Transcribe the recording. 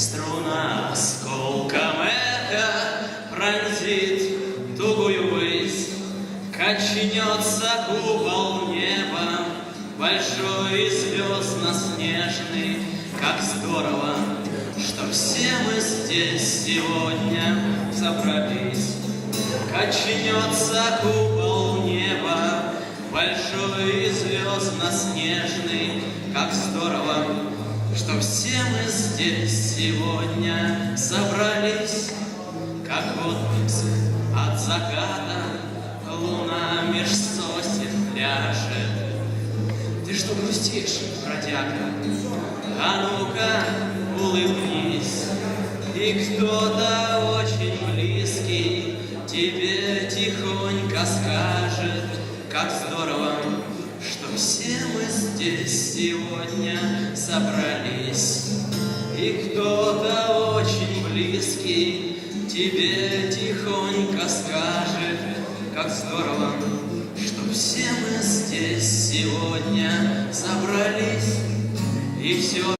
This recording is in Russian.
Струна осколком эха пронзит тугую высь, Качнется купол неба, большой и звездно-снежный. Как здорово, что все мы здесь сегодня собрались. Качнется купол неба, большой и звездно-снежный. Как здорово, что все мы здесь сегодня собрались. Как отблеск от заката луна меж сосен ляжет. Ты что грустишь, бродяга? А ну-ка, улыбнись, и кто-то очень близкий тебе тихонько скажет, как здорово, все мы здесь сегодня собрались. И кто-то очень близкий тебе тихонько скажет, как здорово, что все мы здесь сегодня собрались. И все